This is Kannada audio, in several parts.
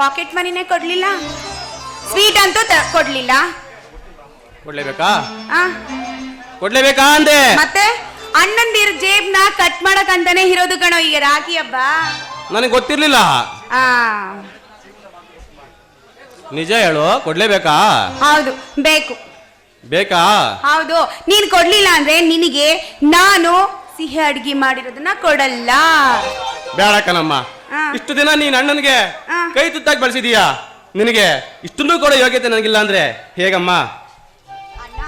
ಪಾಕೆಟ್ ಮನಿನೇ ಕೊಡ್ಲಿಲ್ಲ? ಸ್ವೀಟ್ ಅಂತೂ ತ- ಕೊಡ್ಲಿಲ್ಲ. ಕೊಡ್ಲೇಬೇಕಾ? ಆ, ಕೊಡ್ಲೇಬೇಕಾ ಅಂದೆ? ಮತ್ತೆ ಅಣ್ಣಂದಿರ್ ಜೇಬ್ನ ಕಟ್ ಮಾಡಕ್ ಅಂತಾನೆ ಇರೋದು ಕಣೋ ಈಗ ರಾಖಿ ಹಬ್ಬ. ನನಗೆ ಗೊತ್ತಿರ್ಲಿಲ್ಲ. ಆ. ನಿಜ ಹೇಳು ಕೊಡ್ಲೇಬೇಕಾ? ಹೌದು ಬೇಕು. ಬೇಕಾ? ಹೌದು ನೀನ್ ಕೊಡ್ಲಿಲ್ಲ ಅಂದ್ರೆ ನಿನಗೆ ನಾನು ಸಿಹಿ ಅಡ್ಗೆ ಮಾಡಿರೋದನ್ನ ಕೊಡಲ್ಲ. ಬೇಡ ಕಣಮ್ಮ. ಇಷ್ಟು ದಿನ ನೀನ್ ಅಣ್ಣನಿಗೆ. ಕೈ ತುತ್ತಾಗಿ ಬಳಸಿದೀಯಾ? ನಿನಗೆ ಇಷ್ಟನ್ನು ಕೂಡ ಯೋಗ್ಯತೆ ನನಗಿಲ್ಲ ಅಂದ್ರೆ ಹೇಗಮ್ಮ? ಅಣ್ಣ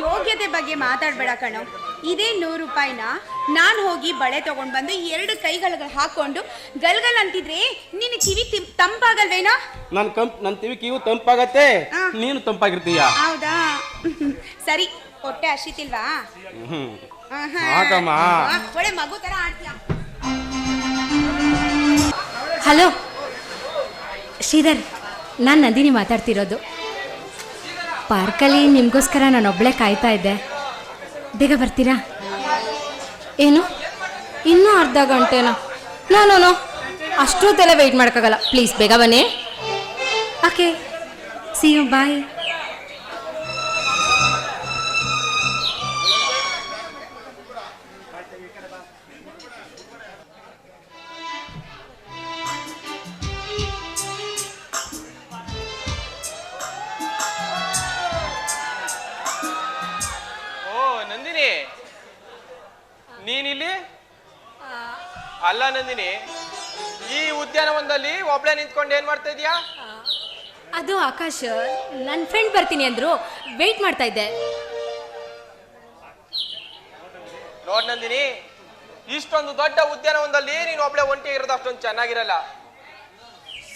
ಯೋಗ್ಯತೆ ಬಗ್ಗೆ ಮಾತಾಡ್ಬೇಡ ಕಣೋ. ಇದೇ ನೂರು ರೂಪಾಯಿನ ನಾನು ಹೋಗಿ ಬಳೆ ತಗೊಂಡ್ ಬಂದು ಎರಡು ಕೈಗಳ ಹಾಕೊಂಡು ಗಲ್ಗಲ್ ಅಂತಿದ್ರೆ ನಿನ್ನ ಕಿವಿ ತಿಂ- ತಂಪಾಗಲ್ವೇನೋ? ನನ್ ಕಂಪ್ ನನ್ ತಿವಿ ಕಿವು ತಂಪಾಗತ್ತೆ ಆ. ನೀನು ತಂಪಾಗಿರ್ತೀಯ? ಹೌದಾ? ಸರಿ ಹೊಟ್ಟೆ ಹಸಿತಿಲ್ವಾ? ಹ್ಮ್. ಆಹಾ. ಸಾಕಮ್ಮ. ಆ, ಒಳ್ಳೆ ಮಗು ತರ ಆಡ್ತೀಯ? ಹಲೋ. ಶ್ರೀಧರ್, ನಾನು ನಂದಿನಿ ಮಾತಾಡ್ತಿರೋದು. ಪಾರ್ಕಲ್ಲಿ ನಿಮಗೋಸ್ಕರ ನಾನು ಒಬ್ಬಳೇ ಕಾಯ್ತಾ ಇದ್ದೆ. ಬೇಗ ಬರ್ತೀರಾ? ಏನು? ಇನ್ನೂ ಅರ್ಧ ಗಂಟೆನಾ? No no no. ಅಷ್ಟೊತ್ತೆಲ್ಲ ವೆಯ್ಟ್ ಮಾಡೋಕ್ಕಾಗಲ್ಲ. ಪ್ಲೀಸ್ ಬೇಗ ಬನ್ನಿ. ಓಕೆ ಸಿ ಯು ಬಾಯ್ ಅಲ್ಲ ನಂದಿನಿ ಈ ಉದ್ಯಾನವನದಲ್ಲಿ ಒಬ್ಳೆ ನಿಂತ್ಕೊಂಡು ಏನ್ ಮಾಡ್ತಾ ಇದೀಯಾ? ಅದು ಆಕಾಶ್ ನನ್ನ ಫ್ರೆಂಡ್ ಬರ್ತೀನಿ ಅಂದ್ರು ವೆಯ್ಟ್ ಮಾಡ್ತಾ ಇದ್ದೆ. ನೋಡ್ ನಂದಿನಿ ಇಷ್ಟೊಂದು ದೊಡ್ಡ ಉದ್ಯಾನವನದಲ್ಲಿ ನೀನು ಒಬ್ಳೆ ಒಂಟಿ ಇರೋದು ಅಷ್ಟೊಂದು ಚೆನ್ನಾಗಿರಲ್ಲ.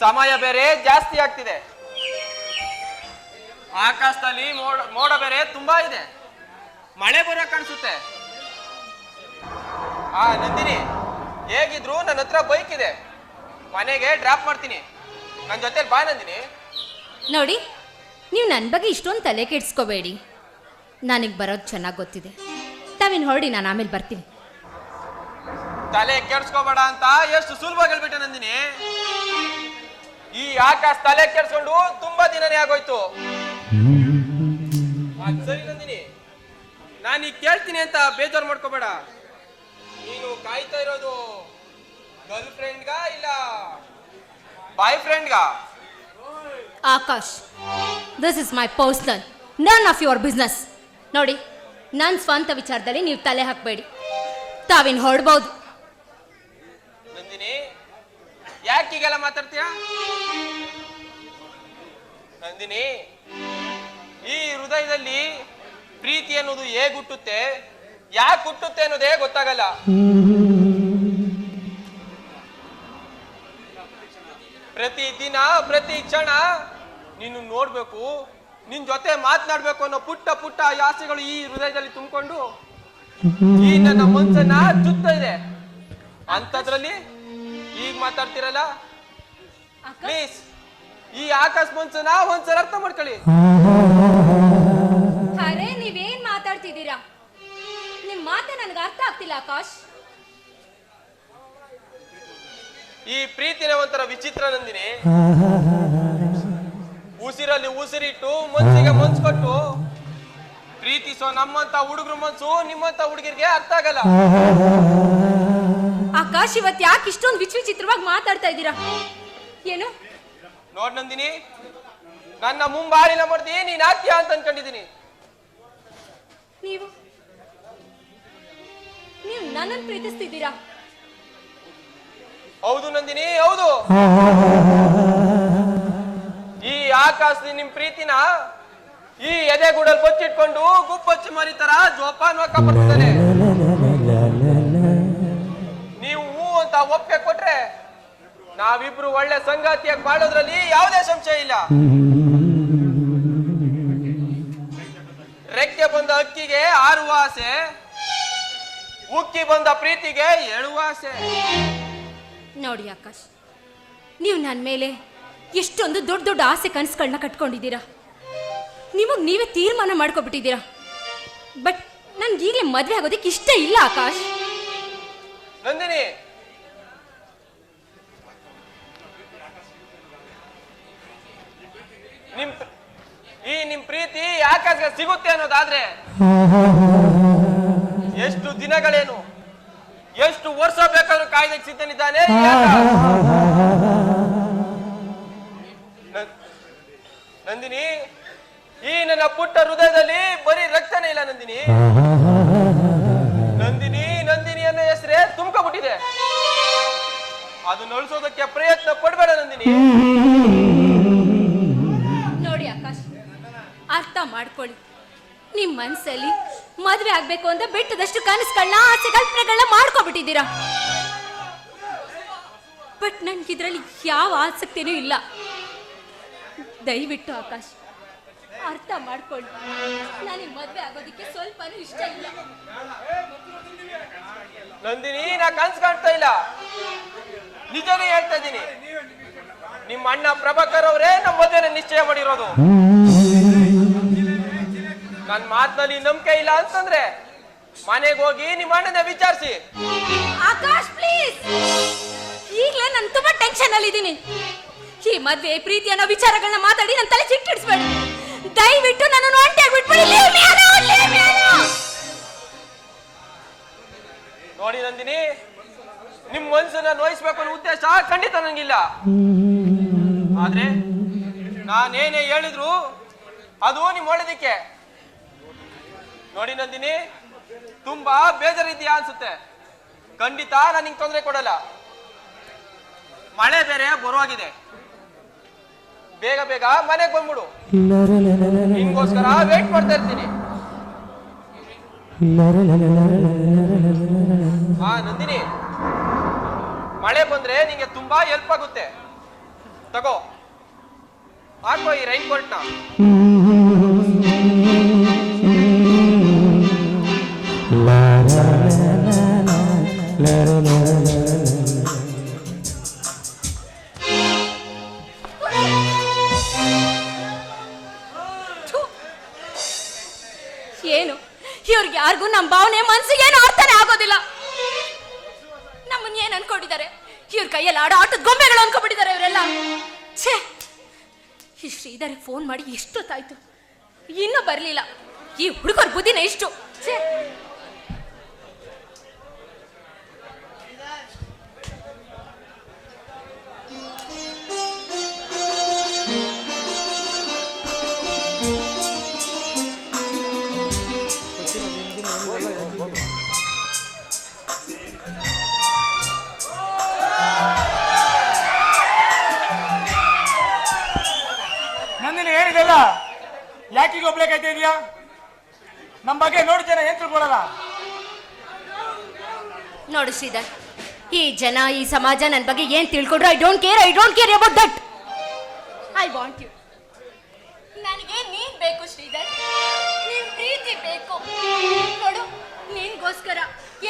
ಸಮಯ ಬೇರೆ ಜಾಸ್ತಿ ಆಗ್ತಿದೆ. ಆಕಾಶದಲ್ಲಿ ಮೋಡ ಮೋಡ ಬೇರೆ ತುಂಬಾ ಇದೆ. ಮಳೆ ಬರೋ ಕಾಣಿಸುತ್ತೆ ಆ ನಂದಿನಿ ಹೇಗಿದ್ರು ನನ್ನ ಹತ್ರ ಬೈಕ್ ಇದೆ. ಮನೆಗೆ ಡ್ರಾಪ್ ಮಾಡ್ತೀನಿ. ನನ್ನ ಜೊತೆ ಬಾ ನಂದಿನಿ. ನೋಡಿ ನೀವು ನನ್ನ ಬಗ್ಗೆ ಇಷ್ಟೊಂದು ತಲೆ ಕೆಡಿಸ್ಕೋಬೇಡಿ. ನನಗೆ ಬರೋದು ಚೆನ್ನಾಗಿ ಗೊತ್ತಿದೆ. ತಾವಿನ್ ಹೊರಡಿ ನಾನು ಆಮೇಲೆ ಬರ್ತೀನಿ. ತಲೆ ಕೆಡ್ಸ್ಕೋಬೇಡ ಅಂತ ಎಷ್ಟು ಸುಲಭವಾಗಿ ಹೇಳ್ಬಿಟ್ಟೆ ನಂದಿನಿ. ಈ ಆಕಾಶ ತಲೆ ಕೆಡ್ಸ್ಕೊಂಡು ತುಂಬಾ ದಿನನೇ ಆಗೋಯ್ತು. ಅದ್ ಸರಿ ನಂದಿನಿ. ನಾನು ಈಗ ಕೇಳ್ತೀನಿ ಅಂತ ಬೇಜಾರು ಮಾಡ್ಕೋಬೇಡ. ನೀನು ಕಾಯ್ತಾ ಇರೋದು ಗರ್ಲ್ ಫ್ರೆಂಡ್ಗಾ ಇಲ್ಲ boy ಫ್ರೆಂಡ್ಗಾ? Akash this is my personal none of your business ನೋಡಿ ನನ್ನ ಸ್ವಂತ ವಿಚಾರದಲ್ಲಿ ನೀವು ತಲೆ ಹಾಕಬೇಡಿ. ತಾವಿನ್ ಹೊರಡ್ಬೋದು? ನಂದಿನಿ ಯಾಕೆ ಹೀಗೆಲ್ಲ ಮಾತಾಡ್ತೀಯ? ನಂದಿನಿ ಈ ಹೃದಯದಲ್ಲಿ ಪ್ರೀತಿ ಅನ್ನೋದು ಹೇಗುಟ್ಟುತ್ತೆ? ಹುಟ್ಟುತ್ತೆ ಯಾಕೆ ಹುಟ್ಟುತ್ತೆ ಅನ್ನೋದೇ ಗೊತ್ತಾಗಲ್ಲ. ಪ್ರತಿ ದಿನ ಪ್ರತಿ ಕ್ಷಣ ನೀನು ನೋಡ್ಬೇಕು ನಿನ್ ಜೊತೆ ಮಾತನಾಡ್ಬೇಕು ಅನ್ನೋ ಪುಟ್ಟ ಪುಟ್ಟ ಆಸೆಗಳು ಈ ಹೃದಯದಲ್ಲಿ ತುಂಬಿಕೊಂಡು ಈ ನನ್ನ ಮನ್ಸನ್ನ ಚುತ್ತ ಇದೆ. ಅಂತದ್ರಲ್ಲಿ ಈಗ ಮಾತಾಡ್ತಿರಲ್ಲ? ಪ್ಲೀಸ್ ಈ ಆಕಾಶ ಮನ್ಸನ್ನ ಒಂದ್ಸಲ ಅರ್ಥ ಮಾಡ್ಕೊಳ್ಳಿ. ಅರೆ ನೀವೇನ್ ಮಾತಾಡ್ತಿದ್ದೀರಾ? ಮಾತೆ ನನಗೆ ಅರ್ಥ ಆಗ್ತಿಲ್ಲ ಆಕಾಶ್. ಈ ಪ್ರೀತಿನ ಒಂಥರ ವಿಚಿತ್ರ ನಂದಿನಿ. ಉಸಿರಲ್ಲಿ ಉಸಿರಿಟ್ಟು ಮನ್ಸಿಗೆ ಮನ್ಸು ಕೊಟ್ಟು. ಪ್ರೀತಿಸೋ ನಮ್ಮಂತ ಹುಡುಗರು ಮನ್ಸು ನಿಮ್ಮಂತ ಹುಡುಗಿರ್ಗೆ ಅರ್ಥ ಆಗಲ್ಲ. ಆಕಾಶ್ ಇವತ್ ಯಾಕೆ ಇಷ್ಟೊಂದು ವಿಚ್ ವಿಚಿತ್ರವಾಗಿ ಮಾತಾಡ್ತಾ ಇದ್ದೀರಾ? ಏನು? ನೋಡ್ ನಂದಿನಿ ನನ್ನ ಮುಂಬಾಳಿನ ಮಾಡ್ತೀನಿ ನೀನ್ ಆಗ್ತೀಯಾ ಅಂತ ಅನ್ಕೊಂಡಿದೀನಿ. ನೀವು? ನೀವು ನನ್ನನ್ನು ಪ್ರೀತಿಸ್ತಿದ್ದೀರಾ? ಹೌದು ನಂದಿನಿ, ಹೌದು. ಈ ಆಕಾಶದ ನಿಮ್ ಪ್ರೀತಿನ ಈ ಎದೆಗೂಡಲ್ಲಿ ಬಚ್ಚಿಟ್ಕೊಂಡು ಗುಪ್ಪಚ್ಚಿ ಮರಿತರ ಜೋಪಾನ ನೀವು ಹೂ ಅಂತ ಒಪ್ಪಿಗೆ ಕೊಟ್ರೆ ನಾವಿಬ್ರು ಒಳ್ಳೆ ಸಂಗಾತಿಯಾಗಿ ಬಾಳೋದ್ರಲ್ಲಿ ಯಾವುದೇ ಸಂಶಯ ಇಲ್ಲ. ರೆಕ್ಕೆ ಬಂದ ಅಕ್ಕಿಗೆ ಆರು ಆಸೆ. ಉಕ್ಕಿ ಬಂದ ಪ್ರೀತಿಗೆ ಹೇಳುವಾಸೆ ಆಸೆ. ನೋಡಿ ಆಕಾಶ್ ನೀವು ನನ್ನ ಮೇಲೆ ಎಷ್ಟೊಂದು ದೊಡ್ಡ ದೊಡ್ಡ ಆಸೆ ಕನಸುಗಳನ್ನ ಕಟ್ಕೊಂಡಿದ್ದೀರಾ? ನಿಮಗೆ ನೀವೇ ತೀರ್ಮಾನ ಮಾಡ್ಕೊಬಿಟ್ಟಿದ್ದೀರಾ? ಬಟ್ ನನ್ಗೆ ಈಗಲೇ ಮದುವೆ ಆಗೋದಕ್ಕೆ ಇಷ್ಟ ಇಲ್ಲ ಆಕಾಶ್. ನಂದಿನಿ! ನಿಮ್ ಈ ನಿಮ್ ಪ್ರೀತಿ ಆಕಾಶ್ಗೆ ಸಿಗುತ್ತೆ ಅನ್ನೋದಾದ್ರೆ? ಎಷ್ಟು ದಿನಗಳೇನು? ಎಷ್ಟು ವರ್ಷ ಬೇಕಾದ್ರೂ ಕಾಯ್ದಕ್ಕೆ ಸಿದ್ಧನಿದ್ದಾನೆ? ನಂದಿನಿ ಈ ನನ್ನ ಪುಟ್ಟ ಹೃದಯದಲ್ಲಿ ಬರೀ ರಕ್ತನೇ ಇಲ್ಲ ನಂದಿನಿ. ನಂದಿನಿ ನಂದಿನಿ ಅನ್ನೋ ಹೆಸರೇ ತುಂಬಿಬಿಟ್ಟಿದೆ ಅದನ್ನ ನಳಿಸೋದಕ್ಕೆ ಪ್ರಯತ್ನ ಪಡಬೇಡ ನಂದಿನಿ. ನೋಡಿ ಆಕಾಶ್ ಅರ್ಥ ಮಾಡ್ಕೊಳ್ಳಿ. ನಿಮ್ಮ ಮನಸ್ಸಲ್ಲಿ ಮದುವೆ ಆಗ್ಬೇಕು ಅಂತ ಬಿಟ್ಟದಷ್ಟು ಕನಸುಗಳನ್ನ ಆಸೆ ಕಲ್ಪನೆಗಳನ್ನ ಮಾಡ್ಕೊಬಿಟ್ಟಿದ್ದೀರಾ? ಬಟ್ ನನ್ಗಿದ್ರಲ್ಲಿ ಯಾವ ಆಸಕ್ತಿನೂ ಇಲ್ಲ. ದಯವಿಟ್ಟು ಆಕಾಶ್ ಅರ್ಥ ಮಾಡ್ಕೊಂಡು ನನಗೆ ಮದುವೆ ಆಗೋದಕ್ಕೆ ಸ್ವಲ್ಪನೂ ಇಷ್ಟ ಇಲ್ಲ. ನಂದಿನಿ ನಾ ಕನ್ಸ್ ಕಾಣ್ತಾ ಇಲ್ಲ. ನಿಜನೇ ಹೇಳ್ತಾ ಇದ್ದೀನಿ. ನಿಮ್ಮ ಅಣ್ಣ ಪ್ರಭಾಕರ್ ಅವರೇ ನಮ್ಮ ಮದುವೆನ ನಿಶ್ಚಯ ಮಾಡಿರೋದು. ನನ್ ಮಾತಿನಲ್ಲಿ ನಂಬಿಕೆ ಇಲ್ಲ ಅಂತಂದ್ರೆ ಮನೆಗೆ ಹೋಗಿ ನಿಮ್ಮ ಅಣ್ಣನ ವಿಚಾರಿಸಿ. ಆಕಾಶ್ ಪ್ಲೀಸ್ ಈಗಲೇ ನಾನು ತುಂಬಾ ಟೆನ್ಷನ್ ಅಲ್ಲಿ ಇದ್ದೀನಿ ಈ ಮದ್ವೆ ಪ್ರೀತಿ ಅನ್ನೋ ವಿಚಾರಗಳನ್ನ ಮಾತಾಡಿ ನನ್ನ ತಲೆ ಚಿಟ್ಟಿಡ್ಸ್ಬೇಡಿ. ದಯವಿಟ್ಟು ನನ್ನನ್ನು ಒಂಟಿಯಾಗಿ ಬಿಟ್ಬಿಡಿ Leave me alone, leave me alone. ನೋಡಿ ನಂದಿನಿ ನಿಮ್ ಮನ್ಸನ್ನ ನೋಯಿಸ್ಬೇಕು ಅನ್ನೋ ಉದ್ದೇಶ ಖಂಡಿತ ನಂಗಿಲ್ಲ. ಆದ್ರೆ ನಾನೇನೇ ಹೇಳಿದ್ರು ಅದು ನಿಮ್ ಒಳ್ಳೇದಕ್ಕೆ. ನೋಡಿ ನಂದಿನಿ, ತುಂಬಾ ಬೇಜಾರಿದ್ಯಾ ಅನ್ಸುತ್ತೆ. ಖಂಡಿತ ನಾನು ನಿಂಗೆ ತೊಂದರೆ ಕೊಡಲ್ಲ. ಮಳೆ ಬೇರೆ, ಬರುವಾಗಿದೆ. ಬೇಗ ಬೇಗ ಮನೆಗೆ ಬಂದ್ಬಿಡು. ನಿಮ್ಗೋಸ್ಕರ ವೇಟ್ ಮಾಡ್ತಾ ಇರ್ತೀನಿ. ಹಾ, ನಂದಿನಿ. ಮಳೆ ಬಂದ್ರೆ ನಿಂಗೆ ತುಂಬಾ ಹೆಲ್ಪ್ ಆಗುತ್ತೆ. ತಗೋ. ಹಾಕೋ ಈ ರೈನ್ ಕೋಟ್ನ ಈ ಶ್ರೀಧರಿಗೆ ಫೋನ್ ಮಾಡಿ ಎಷ್ಟೊತ್ತಾಯ್ತು? ಇನ್ನೂ ಬರಲಿಲ್ಲ. ಈ ಹುಡುಗರ ಬುದ್ಧಿನ ಇಷ್ಟು. ಯಾಕೀಗ ಒಬ್ಳೆ ಕಾಯ್ತಾ ಇದೀಯಾ? ನಮ್ಮ ಬಗ್ಗೆ ನೋಡಿ ಜನ ಏನ್ ತಿಳ್ಕೊಳಲ್ಲ? ನೋಡು ಶ್ರೀಧರ್ ಈ ಜನ ಈ ಸಮಾಜ ನನ್ನ ಬಗ್ಗೆ ಏನ್ ತಿಳ್ಕೊಂಡ್ರು I don't care I don't care about that I want you ನನಗೆ ನೀನ್ ಬೇಕು ಶ್ರೀಧರ್. ನಿನ್ ಪ್ರೀತಿ ಬೇಕು. ನೋಡು ನಿನ್ಗೋಸ್ಕರ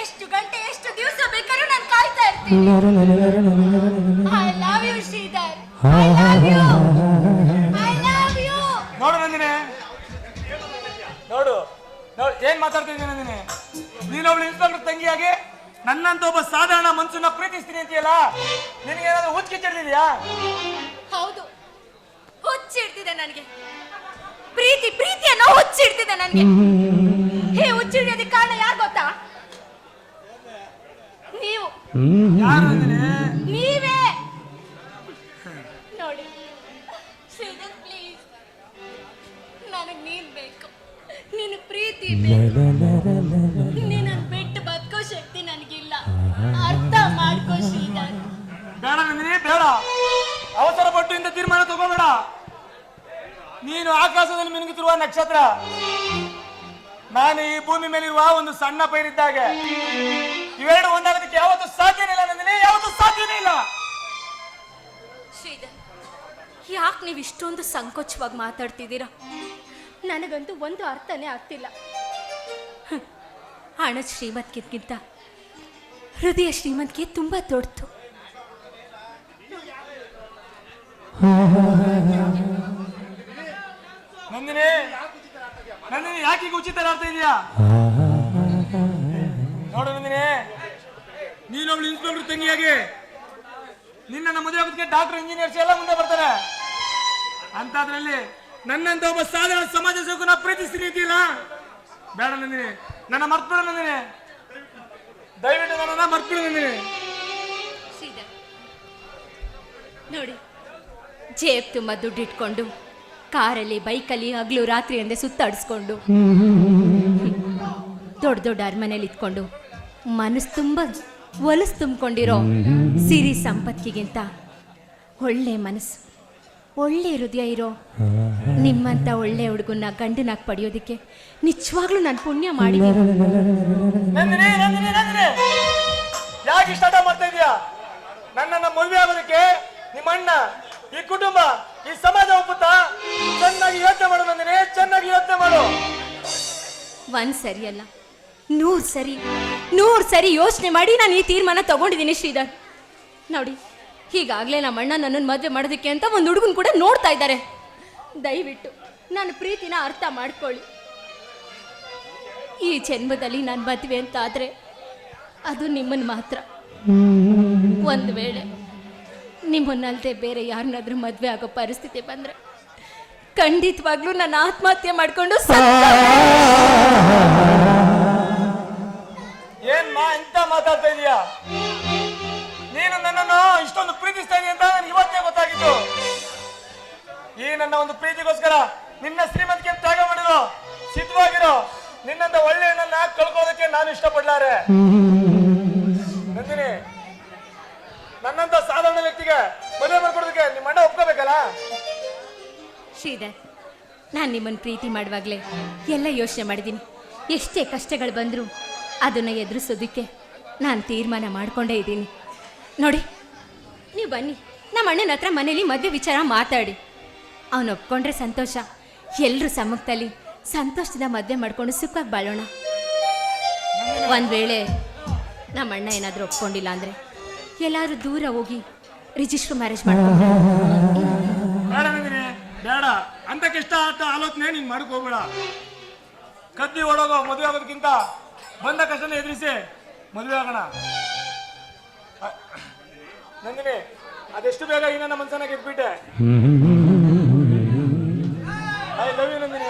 ಎಷ್ಟು ಗಂಟೆ ಎಷ್ಟು ದಿವಸ ಬೇಕಾದ್ರೂ ನಾನು ಕಾಯ್ತಾ ಇರ್ತೀನಿ. ನೋಡು ಏನ್ ಮಾತಾಡ್ತಾ ಇದ್ದೀನಿ ನಂದಿನಿ ನೀನೊಬ್ಳು ಇನ್ಸ್ಪೆಕ್ಟರ್ ತಂಗಿಯಾಗಿ ನನ್ನಂತ ಒಬ್ಬ ಸಾಧಾರಣ ಮನ್ಸನ್ನ ಪ್ರೀತಿಸ್ತೀನಿ ಅಂತೀಯಲ್ಲ? ನಿನಗೆ ಏನಾದ್ರು ಹುಚ್ಚಿಚ್ಚಿಡ್ದಿದ್ಯಾ ಹೌದು. ಹುಚ್ಚಿಡ್ತಿದೆ ನನಗೆ. ಪ್ರೀತಿ ಪ್ರೀತಿ ಅನ್ನೋ ಹುಚ್ಚಿಡ್ತಿದೆ ನನಗೆ. ಹೇ ಹುಚ್ಚಿಡಿಯೋದಕ್ಕೆ ಕಾರಣ ಯಾರು ಗೊತ್ತಾ? ನೀವು. ಯಾರು ನೀವೇ. ಪ್ರೀತಿ ನಿನ್ನ ಬಿಟ್ಟು ಬದುಕೋ ಶಕ್ತಿ ನನಗಿಲ್ಲ. ಅರ್ಥ ಮಾಡ್ಕೋ ಶ್ರೀಧರ್. ಬೇಡ ನಂದಿನಿ ಬೇಡ. ಅವಸರ ಪಟ್ಟು ಇಂಥ ತೀರ್ಮಾನ ತಗೋಬೇಡ. ನೀನು ಆಕಾಶದಲ್ಲಿ ಮಿನುಗುತ್ತಿರುವ ನಕ್ಷತ್ರ ನಾನು ಈ ಭೂಮಿ ಮೇಲಿರುವ ಒಂದು ಸಣ್ಣ ಪೈರಿದ್ದಾಗೆ ಇವೆರಡು ಒಂದಾಗೋದಕ್ಕೆ ಯಾವತ್ತೂ ಸಾಧ್ಯನೇ ಇಲ್ಲ ನಂದಿನಿ ಯಾವತ್ತೂ ಸಾಧ್ಯನೇ ಇಲ್ಲ. ಶ್ರೀಧರ್ ಯಾಕೆ ನೀವು ಇಷ್ಟೊಂದು ಸಂಕೋಚವಾಗಿ ಮಾತಾಡ್ತಿದ್ದೀರಾ? ನನಗಂತೂ ಒಂದು ಅರ್ಥನೇ ಆಗ್ತಿಲ್ಲ. ಹಣ ಹಣದ ಶ್ರೀಮಂತಿಗಿಂತ ಹೃದಯ ಶ್ರೀಮಂತಿಗೆ ತುಂಬ ದೊಡ್ಡದು ನಂದಿನಿ ನಂದಿನಿ ಯಾಕೆ ಈಗ ಉಚಿತ ಆಡ್ತಾ ಇದೀಯಾ? ನೋಡು ನಂದಿನಿ, ನೀನೊಬ್ಳು ಇನ್ಸ್ಪೆಕ್ಟರ್ ತಂಗಿಯಾಗಿ, ನಿನ್ನ ಮದುವೆ ಆಗೋದಕ್ಕೆ ಡಾಕ್ಟರ್ ಇಂಜಿನಿಯರ್ಸ್ ಎಲ್ಲ ಮುಂದೆ ಬರ್ತಾರೆ. ಅಂತದ್ರಲ್ಲಿ ನನ್ನಂತ ಒಬ್ಬ ಸಾಧಾರಣ ಸಮಾಜ ಸೇವಕನ ಪ್ರೀತಿಸ್ತೀನಿ ಇದೆಯಲ್ಲ ಬೇಡ ನಂದಿನಿ. ನನ್ನ ಮರ್ತ್ಬಿಡು ನಂದಿನಿ. ದಯವಿಟ್ಟು ನನ್ನ ಮರ್ತ್ಬಿಡು ನಂದಿನಿ. ನೋಡಿ ಜೇಬ್ ತುಂಬ ದುಡ್ಡು ಇಟ್ಕೊಂಡು ಕಾರಲ್ಲಿ ಬೈಕಲ್ಲಿ ಹಗ್ಲು ರಾತ್ರಿ ಅಂದೆ ಸುತ್ತಾಡಿಸ್ಕೊಂಡು ದೊಡ್ಡ ದೊಡ್ಡ ಅರಮನೇಲಿ ಇದ್ಕೊಂಡು ಮನಸ್ಸು ತುಂಬ ಒಲಸು ತುಂಬಿಕೊಂಡಿರೋ ಸಿರಿ ಸಂಪತ್ತಿಗಿಂತ ಒಳ್ಳೆ ಮನಸ್ಸು ಒಳ್ಳೆ ಹೃದಯ ಇರೋ ನಿಮ್ಮಂಥ ಒಳ್ಳೆ ಹುಡುಗನ್ನ ಗಂಡನಾಗಿ ಪಡೆಯೋದಕ್ಕೆ ನಿಜವಾಗ್ಲೂ ನಾನು ಪುಣ್ಯ ಮಾಡಿದ್ದೀನಿ. ನಂದಿನಿ ನಂದಿನಿ ನಂದಿನಿ. ಯಾಕೆ ಇಷ್ಟ ಮಾಡ್ತಾ ಇದೀಯಾ? ನನ್ನನ್ನ ಮದುವೆ ಆಗೋದಕ್ಕೆ ನಿಮ್ಮಣ್ಣ ಈ ಕುಟುಂಬ ಈ ಸಮಾಜ ಒಪ್ಪುತ್ತಾ? ಚೆನ್ನಾಗಿ ಯೋಚನೆ ಮಾಡು ನಂದಿನಿ ಚೆನ್ನಾಗಿ ಯೋಚನೆ ಮಾಡು. ಒಂದ್ ಸರಿ ಅಲ್ಲ ನೂರು ಸರಿ ನೂರು ಸರಿ ಯೋಚನೆ ಮಾಡಿ ನಾನು ಈ ತೀರ್ಮಾನ ತಗೊಂಡಿದ್ದೀನಿ ಶ್ರೀಧರ್. ನೋಡಿ ಹೀಗಾಗ್ಲೇ ನಮ್ಮ ಅಣ್ಣ ನನ್ನನ್ನು ಮದುವೆ ಮಾಡೋದಕ್ಕೆ ಅಂತ ಒಂದು ಹುಡುಗನ್ ಕೂಡ ನೋಡ್ತಾ ಇದ್ದಾರೆ. ದಯವಿಟ್ಟು ನನ್ನ ಪ್ರೀತಿನ ಅರ್ಥ ಮಾಡ್ಕೊಳ್ಳಿ. ಈ ಜನ್ಮದಲ್ಲಿ ನಾನು ಮದುವೆ ಅಂತ ಆದರೆ ಅದು ನಿಮ್ಮನ್ನು ಮಾತ್ರ. ಒಂದು ವೇಳೆ ನಿಮ್ಮನ್ನಲ್ಲದೆ ಬೇರೆ ಯಾರನ್ನಾದ್ರೂ ಮದುವೆ ಆಗೋ ಪರಿಸ್ಥಿತಿ ಬಂದರೆ ಖಂಡಿತವಾಗ್ಲೂ ನಾನು ಆತ್ಮಹತ್ಯೆ ಮಾಡಿಕೊಂಡು ಮಾತಾಡ್ತಾ ಇದೀಯಾ? ನೀನು ಇಷ್ಟೊಂದು ಪ್ರೀತಿಸ್ತಾ ಅಂತ ನನಗೆ ಇವತ್ತೇ ಗೊತ್ತಾಗಿತ್ತು. ನನ್ನ ಒಂದು ಪ್ರೀತಿಗೋಸ್ಕರ ನಿನ್ನ ಶ್ರೀಮಂತಿಗೆ ತ್ಯಾಗ ಮಾಡಿರೋ ಸಿದ್ಧವಾಗಿರೋ ನಿನ್ನಂತ ಒಳ್ಳೆಯ ನನ್ನ ಕಳ್ಕೋದಕ್ಕೆ ನಾನು ಇಷ್ಟಪಡ್ಲಾರೆ. ನಂದಿನಿ, ನನ್ನಂತ ಸಾಧಾರಣ ವ್ಯಕ್ತಿಗೆ ಮದುವೆ ಮಾಡ್ಕೊಡೋದಕ್ಕೆ ನಿಮ್ಮ ಅಣ್ಣ ಒಪ್ಕೋಬೇಕಲ್ಲ? ಶ್ರೀಧರ್, ನಾನು ನಿಮ್ಮನ್ನು ಪ್ರೀತಿ ಮಾಡುವಾಗ್ಲೇ ಎಲ್ಲ ಯೋಚನೆ ಮಾಡಿದ್ದೀನಿ ಎಷ್ಟೇ ಕಷ್ಟಗಳು ಬಂದರೂ ಅದನ್ನು ಎದುರಿಸೋದಕ್ಕೆ ನಾನು ತೀರ್ಮಾನ ಮಾಡ್ಕೊಂಡೇ ಇದ್ದೀನಿ. ನೋಡಿ, ನೀವು ಬನ್ನಿ. ನಮ್ಮ ಅಣ್ಣನ ಹತ್ರ ಮನೇಲಿ ಮದುವೆ ವಿಚಾರ ಮಾತಾಡಿ. ಅವನು ಒಪ್ಕೊಂಡ್ರೆ ಸಂತೋಷ. ಎಲ್ಲರೂ ಸಮ್ಮುಖದಲ್ಲಿ ಸಂತೋಷದಿಂದ ಮದುವೆ ಮಾಡ್ಕೊಂಡು ಸುಖವಾಗಿ ಬಾಳೋಣ. ಒಂದು ವೇಳೆ ನಮ್ಮ ಅಣ್ಣ ಏನಾದರೂ ಒಪ್ಕೊಂಡಿಲ್ಲ ಅಂದರೆ ಎಲ್ಲಾದರೂ ದೂರ ಹೋಗಿ ರಿಜಿಸ್ಟರ್ ಮ್ಯಾರೇಜ್ ಮಾಡ್ಕೊಂಡು ಬೇಡ ನಂದಿನಿ ಬೇಡ. ಅಂತ ಕೆಷ್ಟ ಆಟ ಆಲೋಚನೆ ನೀನು ಮಾಡಕ್ ಹೋಗ್ಬೇಡ. ಕದ್ದಿ ಓಡೋಗೋ ಮದುವೆ ಆಗೋದಕ್ಕಿಂತ ಬಂದ ಕಷ್ಟನ ಎದುರಿಸಿ ಮದುವೆ ಆಗೋಣ. ನಂದಿನಿ ಅದೆಷ್ಟು ಬೇಗ ಇನ್ನ ನಮ್ಮ ಮನ್ಸನ್ನ ಗೆದ್ಬಿಟ್ಟೆ? I love you Nandini